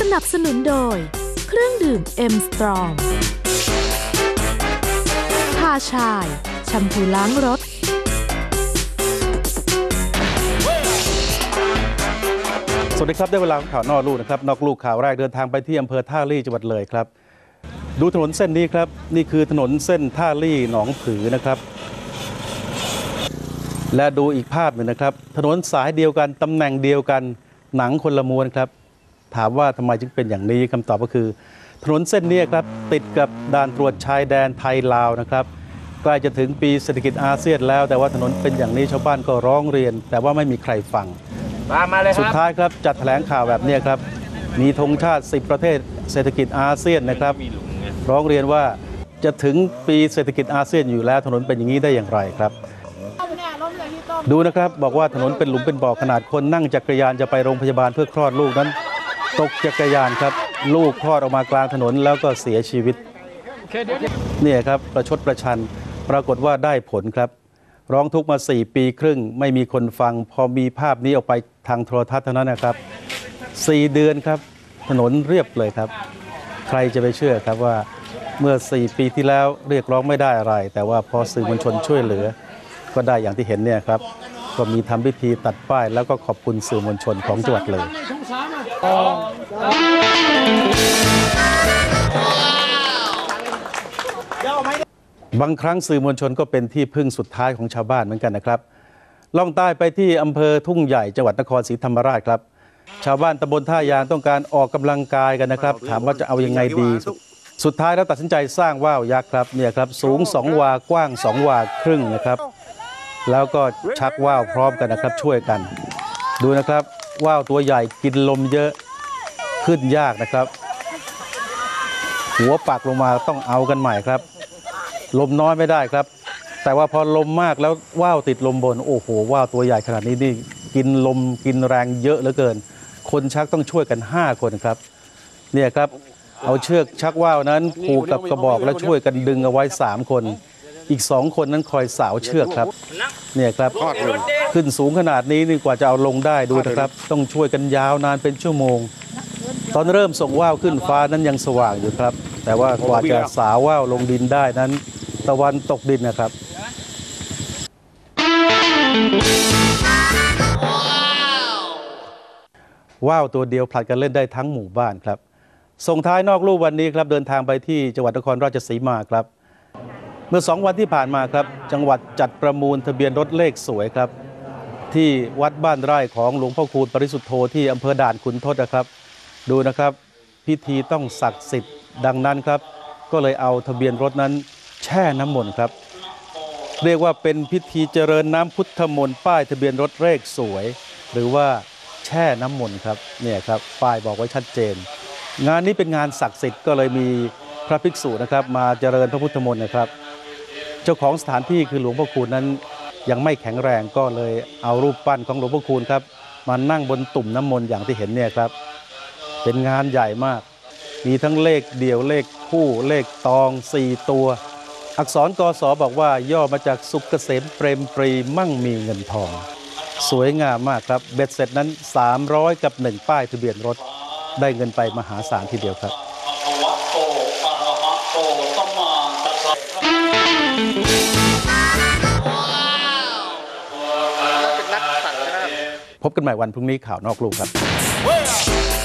สนับสนุนโดย เครื่องดื่ม M Strong ชาชาย แชมพูล้างรถ สวัสดีครับได้เวลาข่าวนอกลูกนะครับ นอกลูกข่าวแรกเดินทางไปที่อำเภอท่าลี่จังหวัดเลยครับ ดูถนนเส้นนี้ครับ นี่คือถนนเส้นท่าลี่หนองผือนะครับ และดูอีกภาพหนึ่งนะครับ ถนนสายเดียวกันตำแหน่งเดียวกันหนังคนละม้วนครับ ถามว่าทำไมจึงเป็นอย่างนี้คำตอบก็คือ ถนนเส้นนี้ครับติดกับด่านตรวจชายแดนไทยลาวนะครับใกล้จะถึงปีเศรษฐกิจอาเซียนแล้ว แต่ว่าถนนเป็นอย่างนี้ชาวบ้านก็ร้องเรียน แต่ว่าไม่มีใครฟังมามาเลยคสุดรับท้ายครับจัดแถลงข่าวแบบเนี้ยครับ มีธงชาติ 10 ประเทศเศรษฐกิจอาเซียนนะครับ ร้องเรียนว่าจะถึงปีเศรษฐกิจอาเซียนอยู่แล้วถนนเป็นอย่างนี้ได้อย่างไรครับ ดูนะครับบอกว่าถนนเป็นหลุมเป็นบ่อขนาดคนนั่งจักรยานจะไปโรงพยาบาลเพื่อคลอดลูกนั้น ตกจักรยานครับ ลูกคลอดออกมากลางถนนแล้วก็เสียชีวิตเนี่ยครับประชดประชันปรากฏว่าได้ผลครับ ร้องทุกข์มา 4 ปีครึ่ง ไม่มีคนฟัง พอมีภาพนี้ออกไปทางโทรทัศน์เท่านั้นนะครับ 4 เดือนครับ ถนนเรียบเลยครับ ใครจะไปเชื่อครับว่าเมื่อ 4 ปีที่แล้วเรียกร้องไม่ได้อะไร แต่ว่าพอสื่อมวลชนช่วยเหลือ ก็ได้อย่างที่เห็นเนี่ยครับ ก็มีทำพิธีตัดป้าย แล้วก็ขอบคุณสื่อมวลชนของจังหวัดเลยบางครั้งสื่อมวลชนก็เป็นที่พึ่งสุดท้ายของชาวบ้านเหมือนกันนะครับ ล่องใต้ไปที่อำเภอทุ่งใหญ่จังหวัดนครศรีธรรมราชครับ ชาวบ้านตำบลท่ายางต้องการออกกำลังกายกันนะครับ ถามว่าจะเอายังไงดีสุดท้ายแล้วตัดสินใจสร้างว่าวยักษ์ครับเนี่ยครับสูง 2 วากว้าง 2 วาครึ่งนะครับ แล้วก็ชักว่าวพร้อมกันนะครับช่วยกัน ดูนะครับว่าวตัวใหญ่กินลมเยอะขึ้นยากนะครับ หัวปักลงมาต้องเอากันใหม่ครับ ลมน้อยไม่ได้ครับ แต่ว่าพอลมมากแล้วว่าวติดลมบนโอ้โหว่าวตัวใหญ่ขนาดนี้นี่กินลมกินแรงเยอะเหลือเกิน คนชักต้องช่วยกัน 5 คนครับ เนี่ยครับเอาเชือกชักว่าวนั้นผูกกับกระบอกแล้วช่วยกันดึงเอาไว้ 3 คน อีก2คนนั้นคอยสาวเชือกครับเนี่ยครับขึ้นสูงขนาดนี้นี่กว่าจะเอาลงได้ดูนะครับ ต้องช่วยกันยาวนานเป็นชั่วโมง ตอนเริ่มส่งว่าวขึ้นฟ้านั้นยังสว่างอยู่ครับ แต่ว่ากว่าจะสาวว่าวลงดินได้นั้น ตะวันตกดินนะครับว่าวตัวเดียวผลัดกันเล่นได้ทั้งหมู่บ้านครับ ส่งท้ายนอกลู่วันนี้ครับเดินทางไปที่จังหวัดนครราชสีมาครับ เมื่อสองวันที่ผ่านมาครับ จังหวัดจัดประมูลทะเบียนรถเลขสวยครับ ที่วัดบ้านไร่ของหลวงพ่อคูณปริสุทธโธที่อำเภอด่านขุนทดนะครับ ดูนะครับ พิธีต้องศักดิ์สิทธิ์ดังนั้นครับ ก็เลยเอาทะเบียนรถนั้นแช่น้ำมนต์ครับ เรียกว่าเป็นพิธีเจริญน้ำพุทธมนต์ป้ายทะเบียนรถเลขสวย หรือว่าแช่น้ำมนต์ครับเนี่ยครับป้ายบอกไว้ชัดเจน งานนี้เป็นงานศักดิ์สิทธิ์ก็เลยมีพระภิกษุนะครับ มาเจริญพระพุทธมนต์นะครับ เจ้าของสถานที่คือหลวงพ่อคูณนั้นยังไม่แข็งแรงก็เลยเอารูปปั้นของหลวงพ่อคูณครับมานั่งบนตุ่มน้ำมนต์อย่างที่เห็นเนี่ยครับเป็นงานใหญ่มาก มีทั้งเลขเดี่ยวเลขคู่เลขตอง4ตัว อักษรกศบอกว่าย่อมาจากสุขเกษมเปรมปรีมั่งมีเงินทอง สวยงามมากครับเบ็ดเสร็จนั้น 300 กับ 1 ป้ายทะเบียนรถได้เงินไปมหาศาลทีเดียวครับ พบกันใหม่วันพรุ่งนี้ข่าวนอกลูกครับ